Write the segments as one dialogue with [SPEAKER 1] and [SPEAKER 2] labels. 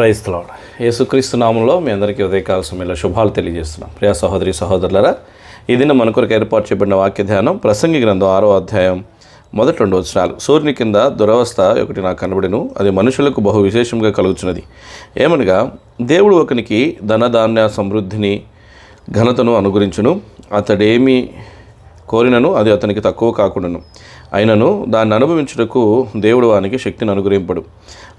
[SPEAKER 1] ప్రైస్తలో యేసుక్రీస్తు నామంలో మీ అందరికీ ఉదయకాల సమయంలో శుభాలు తెలియజేస్తున్నాం. ప్రియా సహోదరి సహోదరులరా ఇది మన కొరకు ఏర్పాటు చేయబడిన వాక్య ధ్యానం ప్రసంగి గ్రంథం ఆరో అధ్యాయం మొదటి రెండు వచనాలు. సూర్యుని కింద దురవస్థ ఒకటి నాకు కనబడిను అది మనుషులకు బహు విశేషంగా కలుగుచున్నది. ఏమనగా దేవుడు ఒకనికి ధనధాన్య సమృద్ధిని ఘనతను అనుగురించును అతడేమి కోరినను అది అతనికి తక్కువ కాకుండాను. అయినను దాన్ని అనుభవించుటకు దేవుడు వానికి శక్తిని అనుగ్రహింపడు.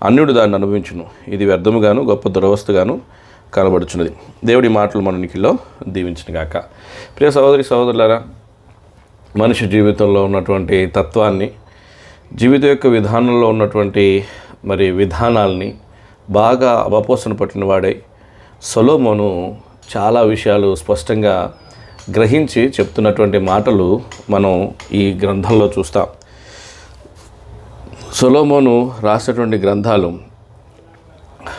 [SPEAKER 1] అన్యుడు దాన్ని అనుభవించును. ఇది వ్యర్థముగాను గొప్ప దురవస్థగాను కనబడుచున్నది. దేవుడి మాటలు మన నిఖిల్లో దీవించిన గాక. ప్రియ సహోదరి సహోదరులారా మనిషి జీవితంలో ఉన్నటువంటి తత్వాన్ని జీవితం యొక్క విధానంలో ఉన్నటువంటి మరి విధానాల్ని బాగా అవపోసన పట్టిన వాడై సొలోమోను చాలా విషయాలు స్పష్టంగా గ్రహించి చెప్తున్నటువంటి మాటలు మనం ఈ గ్రంథంలో చూస్తాం. సొలోమోను రాసినటువంటి గ్రంథాలు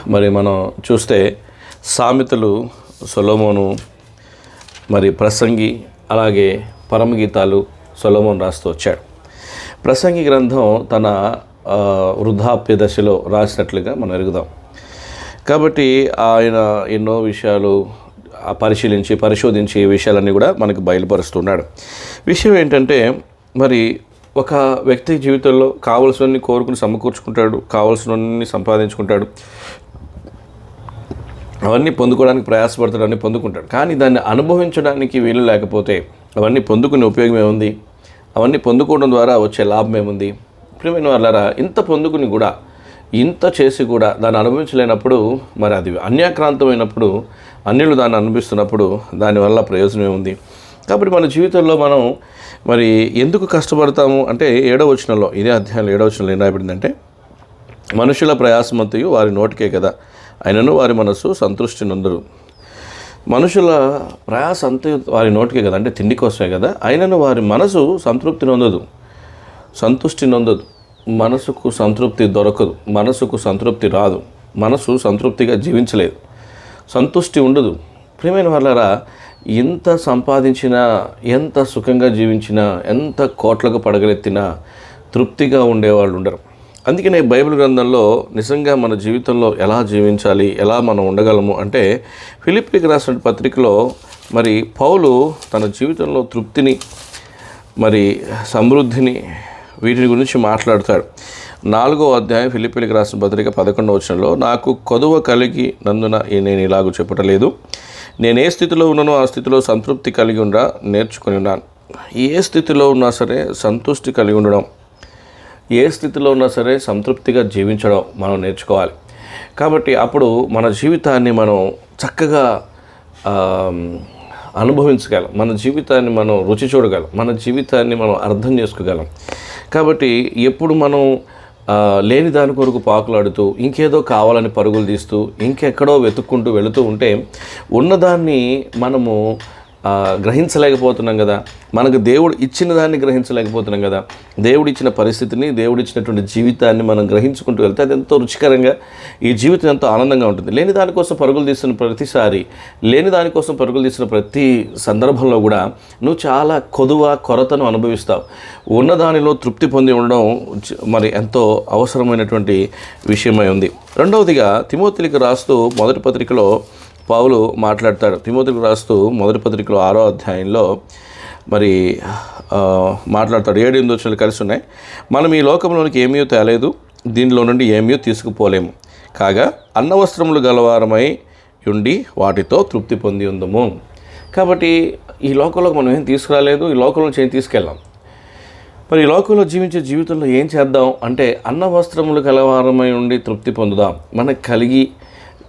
[SPEAKER 1] మరి మనం చూస్తే సామెతలు సొలోమోను మరి ప్రసంగి అలాగే పరమగీతాలు సొలోమోన్ రాస్తూ వచ్చాడు. ప్రసంగి గ్రంథం తన వృద్ధాప్య దశలో రాసినట్లుగా మనం ఎరుగుదాం. కాబట్టి ఆయన ఎన్నో విషయాలు పరిశీలించి పరిశోధించి ఈ విషయాలన్నీ కూడా మనకు బయలుపరుస్తున్నాడు. విషయం ఏంటంటే మరి ఒక వ్యక్తి జీవితంలో కావలసినన్ని కోరుకుని సమకూర్చుకుంటాడు కావలసినన్ని సంపాదించుకుంటాడు అవన్నీ పొందుకోవడానికి ప్రయాసపడతాడు అన్నీ పొందుకుంటాడు. కానీ దాన్ని అనుభవించడానికి వీలు లేకపోతే అవన్నీ పొందుకునే ఉపయోగం ఏముంది? అవన్నీ పొందుకోవడం ద్వారా వచ్చే లాభం ఏముంది? ప్రియమైన వాళ్ళారా ఇంత పొందుకుని కూడా ఇంత చేసి కూడా దాన్ని అనుభవించలేనప్పుడు మరి అది అన్యాక్రాంతమైనప్పుడు అన్యులు దాన్ని అనుభవిస్తున్నప్పుడు దానివల్ల ప్రయోజనం ఉంది. కాబట్టి మన జీవితంలో మనం మరి ఎందుకు కష్టపడతాము అంటే ఏడవ వచనంలో ఇదే అధ్యాయంలో ఏడవ వచనంలో ఏం రాయబడిందంటే మనుషుల ప్రయాసమంతయు వారి నోటికే కదా అయినను వారి మనస్సు సంతృష్టి నొందరు. మనుషుల ప్రయాస అంతా వారి నోటికే కదా అంటే తిండి కోసమే కదా అయినను వారి మనసు సంతృప్తి నొందదు సంతృష్టి నొందదు. మనసుకు సంతృప్తి దొరకదు మనసుకు సంతృప్తి రాదు మనసు సంతృప్తిగా జీవించలేదు సంతుష్టి ఉండదు. ప్రియమైన వాళ్ళరా ఎంత సంపాదించినా ఎంత సుఖంగా జీవించినా ఎంత కోట్లకు పడగలెత్తినా తృప్తిగా ఉండేవాళ్ళు ఉండరు. అందుకనే బైబిల్ గ్రంథంలో నిజంగా మన జీవితంలో ఎలా జీవించాలి ఎలా మనం ఉండగలము అంటే ఫిలిప్పికి రాసిన పత్రికలో మరి పౌలు తన జీవితంలో తృప్తిని మరి సమృద్ధిని వీటిని గురించి మాట్లాడతాడు నాలుగో అధ్యాయం ఫిలిపిలికి రాసిన పత్రిక పదకొండవ వచనంలో నాకు కొదువ కలిగి నందున నేను ఇలాగ చెప్పటలేదు. నేను ఏ స్థితిలో ఉన్నానో ఆ స్థితిలో సంతృప్తి కలిగి ఉండ నేర్చుకుని ఉన్నాను. ఏ స్థితిలో ఉన్నా సరే సంతృష్టి కలిగి ఉండడం ఏ స్థితిలో ఉన్నా సరే సంతృప్తిగా జీవించడం మనం నేర్చుకోవాలి. కాబట్టి అప్పుడు మన జీవితాన్ని మనం చక్కగా అనుభవించగలం. మన జీవితాన్ని మనం రుచి చూడగలం. మన జీవితాన్ని మనం అర్థం చేసుకోగలం. కాబట్టి ఎప్పుడు మనం లేని దాని కొరకు పాకులాడుతూ ఇంకేదో కావాలని పరుగులు తీస్తూ ఇంకెక్కడో వెతుక్కుంటూ వెళుతూ ఉంటే ఉన్నదాన్ని మనము గ్రహించలేకపోతున్నాం కదా. మనకు దేవుడు ఇచ్చిన దాన్ని గ్రహించలేకపోతున్నాం కదా. దేవుడు ఇచ్చిన పరిస్థితిని దేవుడు ఇచ్చినటువంటి జీవితాన్ని మనం గ్రహించుకుంటూ వెళ్తే అది ఎంతో రుచికరంగా ఈ జీవితం ఎంతో ఆనందంగా ఉంటుంది. లేని దానికోసం పరుగులు తీస్తున్న ప్రతిసారి లేని దానికోసం పరుగులు తీసిన ప్రతి సందర్భంలో కూడా నువ్వు చాలా కొదువ కొరతను అనుభవిస్తావు. ఉన్నదానిలో తృప్తి పొంది ఉండడం మరి ఎంతో అవసరమైనటువంటి విషయమై ఉంది. రెండవదిగా తిమోతిలికి రాస్తూ మొదటి పత్రికలో పావులు మాట్లాడతాడు. తిమోతికి రాస్తూ మొదటి పత్రికలో ఆరో అధ్యాయంలో మరి మాట్లాడతాడు. ఏడు ఎనిమిది వచ్చిన కలిసి ఉన్నాయి. మనం ఈ లోకంలోనికి ఏమీ తేలేదు దీనిలో నుండి ఏమీ తీసుకుపోలేము. కాగా అన్న వస్త్రములు గలవారమై ఉండి వాటితో తృప్తి పొంది ఉందము. కాబట్టి ఈ లోకంలోకి మనం ఏం తీసుకురాలేదు? ఈ లోకంలో నుంచి ఏం తీసుకెళ్ళాం? మరి ఈ లోకంలో జీవించే జీవితంలో ఏం చేద్దాం? అంటే అన్న వస్త్రములు కలవారమై ఉండి తృప్తి పొందుదాం. మనకు కలిగి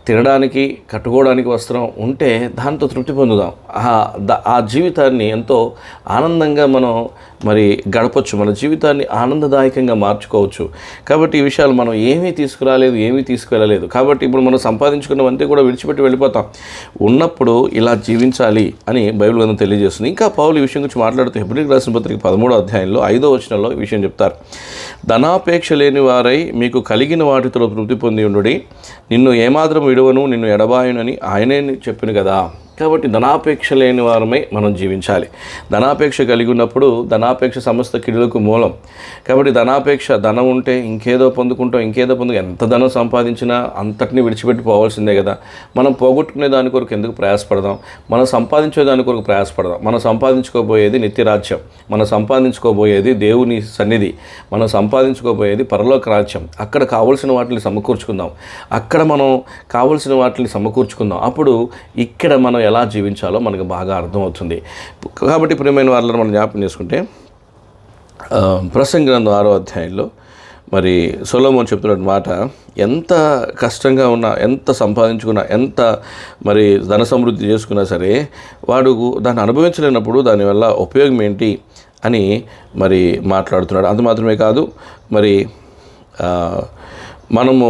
[SPEAKER 1] తినడానికి కట్టుకోవడానికి వస్త్రం ఉంటే దాంతో తృప్తి పొందుదాం. ఆ ఆ జీవితాన్ని ఎంతో ఆనందంగా మనం మరి గడపచ్చు మన జీవితాన్ని ఆనందదాయకంగా మార్చుకోవచ్చు. కాబట్టి ఈ విషయాలు మనం ఏమీ తీసుకురాలేదు ఏమీ తీసుకువెళ్ళలేదు. కాబట్టి ఇప్పుడు మనం సంపాదించుకున్నవంతే కూడా విడిచిపెట్టి వెళ్ళిపోతాం. ఉన్నప్పుడు ఇలా జీవించాలి అని బైబిల్ గ్రంథం తెలియజేస్తుంది. ఇంకా పౌలు ఈ విషయం గురించి మాట్లాడుతూ హెబ్రిల్ రాసిన పత్రిక పదమూడో అధ్యాయంలో ఐదో వచనంలో ఈ విషయం చెప్తారు. ధనాపేక్ష లేని వారై మీకు కలిగిన వాటితో తృప్తి పొంది ఉండు నిన్ను ఏమాత్రం విడవను నిన్ను ఎడబాయునని ఆయనే చెప్పిన కదా. కాబట్టి ధనాపేక్ష లేని వారమై మనం జీవించాలి. ధనాపేక్ష కలిగి ఉన్నప్పుడు ధనాపేక్ష సమస్త కిడులకు మూలం. కాబట్టి ధనాపేక్ష ధనం ఉంటే ఇంకేదో పొందుకుంటాం ఇంకేదో పొందు ఎంత ధనం సంపాదించినా అంతటిని విడిచిపెట్టి పోవాల్సిందే కదా. మనం పోగొట్టుకునే దాని కొరకు ఎందుకు ప్రయాసపడదాం? మనం సంపాదించే దాని కొరకు ప్రయాసపడదాం. మనం సంపాదించుకోబోయేది నిత్యరాజ్యం. మనం సంపాదించుకోబోయేది దేవుని సన్నిధి. మనం సంపాదించుకోబోయేది పరలోక రాజ్యం. అక్కడ కావలసిన వాటిని సమకూర్చుకుందాం. అక్కడ మనం కావలసిన వాటిని సమకూర్చుకుందాం. అప్పుడు ఇక్కడ మనం ఎలా జీవించాలో మనకు బాగా అర్థమవుతుంది. కాబట్టి ప్రియమైన వారిలో మనం జ్ఞాపకం చేసుకుంటే ప్రసంగ గ్రంథం ఆరో అధ్యాయంలో మరి సొలోమోన్ చెప్తున్న మాట ఎంత కష్టంగా ఉన్నా ఎంత సంపాదించుకున్నా ఎంత మరి ధన సమృద్ధి చేసుకున్నా సరే వాడు దాన్ని అనుభవించలేనప్పుడు దానివల్ల ఉపయోగం ఏంటి అని మరి మాట్లాడుతున్నాడు. అంత మాత్రమే కాదు మరి మనము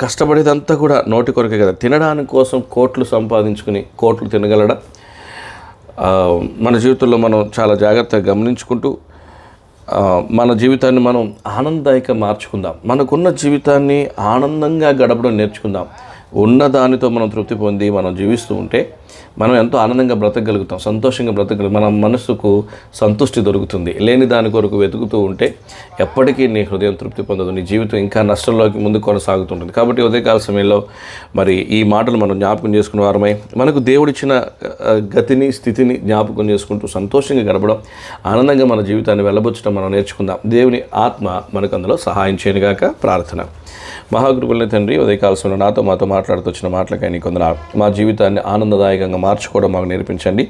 [SPEAKER 1] కష్టపడేదంతా కూడా నోటి కొరకే కదా. తినడానికి కోసం కోట్లు సంపాదించుకుని కోట్లు తినగలడా? మన జీవితంలో మనం చాలా జాగ్రత్తగా గమనించుకుంటూ మన జీవితాన్ని మనం ఆనందదాయక మార్చుకుందాం. మనకున్న జీవితాన్ని ఆనందంగా గడపడం నేర్చుకుందాం. ఉన్న దానితో మనం తృప్తి పొంది మనం జీవిస్తూ ఉంటే మనం ఎంతో ఆనందంగా బ్రతకగలుగుతాం సంతోషంగా బ్రతకగలుగు మన మనసుకు సంతృష్టి దొరుకుతుంది. లేని దాని కొరకు వెతుకుతూ ఉంటే ఎప్పటికీ నీ హృదయం తృప్తి పొందదు. నీ జీవితం ఇంకా నష్టంలోకి ముందు కొనసాగుతుంటుంది. కాబట్టి ఉదయకాల సమయంలో మరి ఈ మాటలు మనం జ్ఞాపకం చేసుకున్న వారమై మనకు దేవుడిచ్చిన గతిని స్థితిని జ్ఞాపకం చేసుకుంటూ సంతోషంగా గడపడం ఆనందంగా మన జీవితాన్ని వెళ్ళబుచ్చడం మనం నేర్చుకుందాం. దేవుని ఆత్మ మనకు అందులో సహాయం చేయనుగాక ప్రార్థన. మహాగురువులని తండ్రి ఉదయకాల సమయంలో నాతో మాతో మాట్లాడుతూ వచ్చిన మాటలకైనా కొందరు మా జీవితాన్ని ఆనందదాయకంగా మార్చుకోవడం మాకు నేర్పించండి.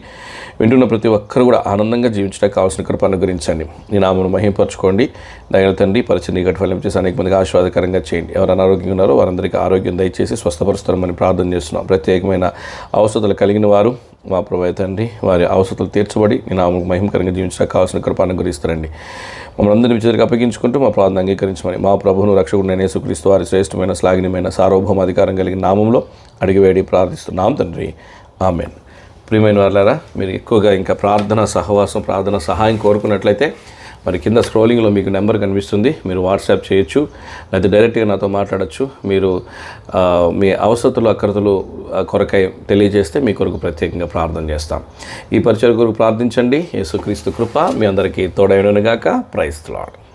[SPEAKER 1] వింటున్న ప్రతి ఒక్కరు కూడా ఆనందంగా జీవించడానికి కావాల్సిన కృప అనుగ్రహించండి. నీ నామను మహింపరచుకోండి. దయల తండ్రి పరిచయం గట్టి ఫలం చేసి అనేక మందికి ఆశీర్వాదకరంగా చేయండి. ఎవరు అనారోగ్యంగా ఉన్నారో వారందరికీ ఆరోగ్యం దయచేసి స్వస్థపరుస్తారని ప్రార్థన చేస్తున్నాం. ప్రత్యేకమైన అవసరాలు కలిగిన వారు మా ప్రభావ తండ్రి వారి అవసరాలు తీర్చబడి నేను నామకు మహిమకరంగా జీవించడానికి కావాల్సిన కృప గురిస్తారండి మమ్మల్ని అందరినీ విచారికి అప్పగించుకుంటూ మా ప్రార్థన అంగీకరించమని మా ప్రభువును రక్షకుడు నేను యేసుక్రీస్తు వారి శ్రేష్టమైన శ్లాఘనీయమైన సార్వభౌమ అధికారం కలిగిన నామంలో అడిగివేడి ప్రార్థిస్తున్నాం తండ్రి. ఆమెన్. ప్రియమైన వాళ్ళారా మీరు ఎక్కువగా ఇంకా ప్రార్థన సహవాసం ప్రార్థన సహాయం కోరుకున్నట్లయితే మరి కింద స్క్రోలింగ్లో మీకు నెంబర్ కనిపిస్తుంది. మీరు వాట్సాప్ చేయొచ్చు లేదా డైరెక్ట్గా నాతో మాట్లాడచ్చు. మీరు మీ అవసరతలు అక్కరతలు కొరకై తెలియజేస్తే మీ కొరకు ప్రత్యేకంగా ప్రార్థన చేస్తాం. ఈ పరిచయ కొరకు ప్రార్థించండి. యేసుక్రీస్తు కృప మీ అందరికీ తోడైనగాక ప్రైస్తున్నాడు